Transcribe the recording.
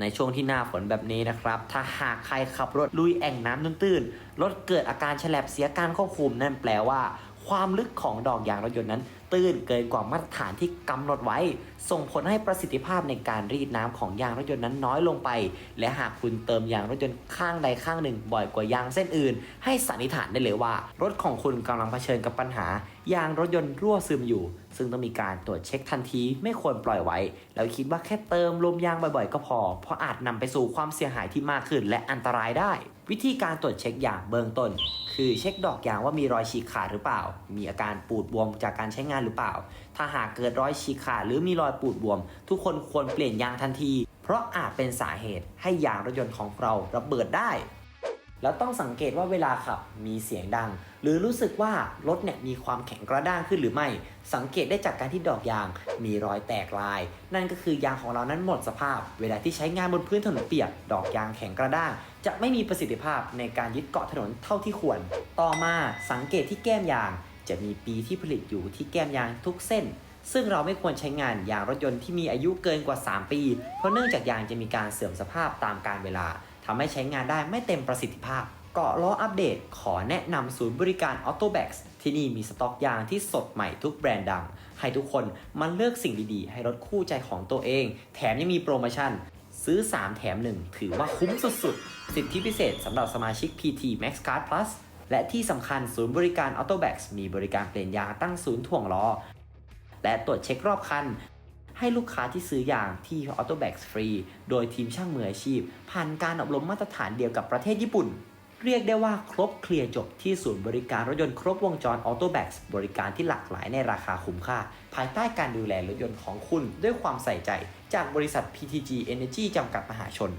ในช่วงที่หน้าฝนแบบนี้นะครับ ถ้าหากใครขับรถลุยแอ่งน้ำตื้นๆรถเกิดอาการแฉลบเสียการควบคุมนั่นแปลว่า ความลึกของดอกยางรถยนต์นั้น ตื้นเกินกว่ามาตรฐานที่กำหนดไว้ ส่งผลให้ประสิทธิภาพในการรีดน้ำของยางรถยนต์นั้นน้อยลงไป และหากคุณเติมยางรถยนต์ข้างใดข้างหนึ่ง บ่อยกว่ายางเส้นอื่น ให้สันนิษฐานได้เลยว่า รถของคุณกำลังเผชิญกับปัญหา ยางรถยนต์รั่วซึมอยู่ ซึ่งต้องมีการตรวจเช็คทันทีไม่ควรปล่อยไว้ แล้วคิดว่าแค่เติมลมยางบ่อยๆ ก็พอ เพราะอาจนำไปสู่ความเสียหายที่มากขึ้นและอันตรายได้วิธีการตรวจเช็คอย่างเบื้องต้น คือเช็คดอกยางว่ามีรอยฉีกขาดหรือเปล่า มีอาการปูดบวมจากการใช้งานหรือเปล่า ถ้าหากเกิดรอยฉีกขาดหรือมีรอยปูดบวม ทุกคนควรเปลี่ยนยางทันที เพราะอาจเป็นสาเหตุให้ยางรถยนต์ของเราระเบิดได้ แล้วต้องสังเกตว่าเวลาขับมีเสียงดัง หรือรู้สึกว่ารถเนี่ยมีความแข็งกระด้างขึ้นหรือไม่ สังเกตได้จากการที่ดอกยาง มีรอยแตกลาย นั่นก็คือยางของเรานั้นหมดสภาพ เวลาที่ใช้งานบนพื้นถนนเปียก ดอกยางแข็งกระด้าง จะไม่มีประสิทธิภาพในการยึดเกาะถนนเท่าที่ควร ต่อมาสังเกตที่แก้มยาง จะมีปีที่ผลิตอยู่ที่แก้มยางทุกเส้นซึ่งเราไม่ควรใช้งานยางรถยนต์ที่มีอายุเกินกว่า 3 ปี เพราะเนื่องจากยางจะมีการเสื่อมสภาพตามกาลเวลา ทำให้ใช้งานได้ไม่เต็มประสิทธิภาพ เกาะล้ออัปเดต ขอแนะนำศูนย์บริการ a u t o b a x ที่นี่มีสต็อกยางที่สดใหม่ทุกแบรนด์ดัง ให้ทุกคนมาเลือกสิ่งดีๆ ให้รถคู่ใจของตัวเอง แถมยังมีโปรโมชั่น ซื้อ 3 แถม 1 ถือว่าคุ้มสุดๆ สิทธิพิเศษสำหรับสมาชิก PT Max Card Plus และที่สำคัญศูนย์บริการ a u t o b a x มีบริการเปลี่ยนยางตั้งศูนย์ถ่วงล้อและตรวจเช็ครอบคัน ให้ลูกค้าที่ซื้อยางที่ a u t o b a x ฟรีโดยทีมช่างมืออาชีพ ผ่านการอบรมมาตรฐานเดียวกับประเทศญี่ปุ่น เรียกได้ว่าครบเคลียร์จบที่ศูนย์บริการรถยนต์ครบวงจร a u t o b a x บริการที่หลากหลายในราคาคุ้มค่า ภายใต้การดูแลรถยนต์ของคุณด้วยความใส่ใจ จากบริษัท PTG Energy จำกัดมหาชน